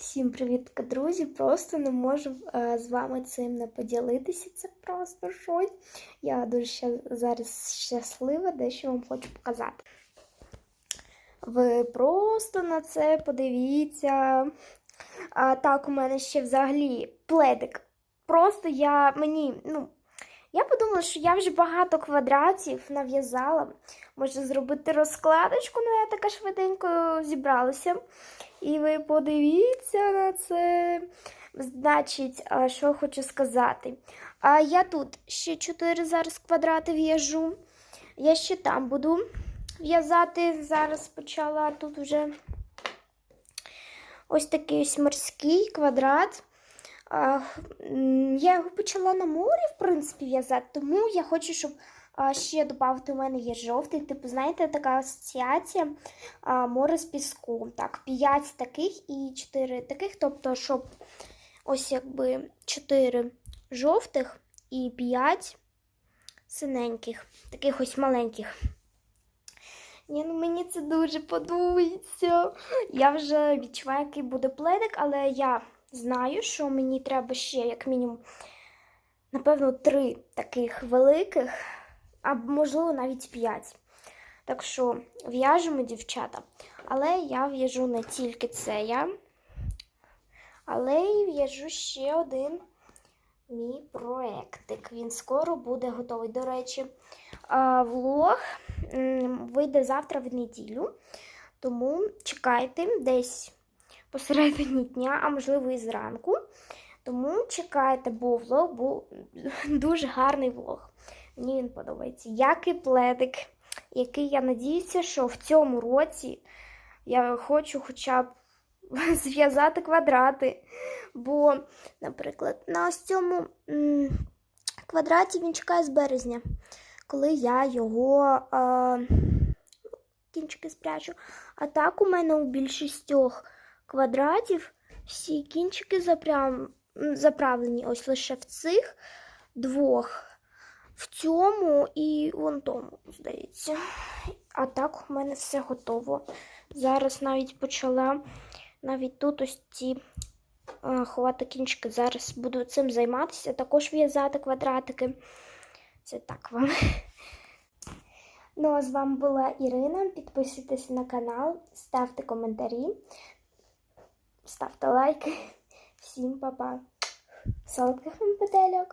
Всім привіт, друзі! Просто не можу е, з вами цим не поділитися. Це просто щось. Я дуже ща- зараз щаслива, дещо вам хочу показати. Ви просто на це подивіться. А, так, у мене ще взагалі пледик. Просто я мені, ну, я подумала, що я вже багато квадратів нав'язала. Можу зробити розкладочку, ну я така швиденько зібралася. І ви подивіться на це. Значить, що хочу сказати. А я тут ще 4 зараз квадрати в'яжу. Я ще там буду в'язати. Зараз почала тут вже ось такий ось морський квадрат. Я його почала на морі, в принципі, в'язати, тому я хочу, щоб ще додати у мене є жовтий. Типу, знаєте, така асоціація море з піску. Так, 5 таких і 4 таких. Тобто, щоб ось якби 4 жовтих і 5 синеньких, таких ось маленьких. Ні, ну мені це дуже подобається. Я вже відчуваю, який буде пледик, але я знаю, що мені треба ще, як мінімум, напевно, три таких великих, а можливо навіть п'ять. Так що в'яжемо, дівчата. Але я в'яжу не тільки це я, але й в'яжу ще один мій проектик. Він скоро буде готовий. До речі, влог вийде завтра в неділю. Тому чекайте десь посередині дня, а можливо і зранку. Тому чекайте, бо влог був дуже гарний влог. Мені він подобається. І пледик, який я надіюся, що в цьому році я хочу хоча б зв'язати квадрати. Бо, наприклад, на ось цьому квадраті він чекає з березня, коли я його а, кінчики спрячу. А так у мене у більшістьох квадратів всі кінчики запрям... заправлені ось лише в цих двох. В цьому і вон тому, здається. А так у мене все готово. Зараз навіть почала навіть тут ось ці а, ховати кінчики. Зараз буду цим займатися, також в'язати квадратики. Це так вам. Ну, а з вами була Ірина. Підписуйтесь на канал, ставте коментарі, ставте лайки. Всім па-па. Солодких вам петельок!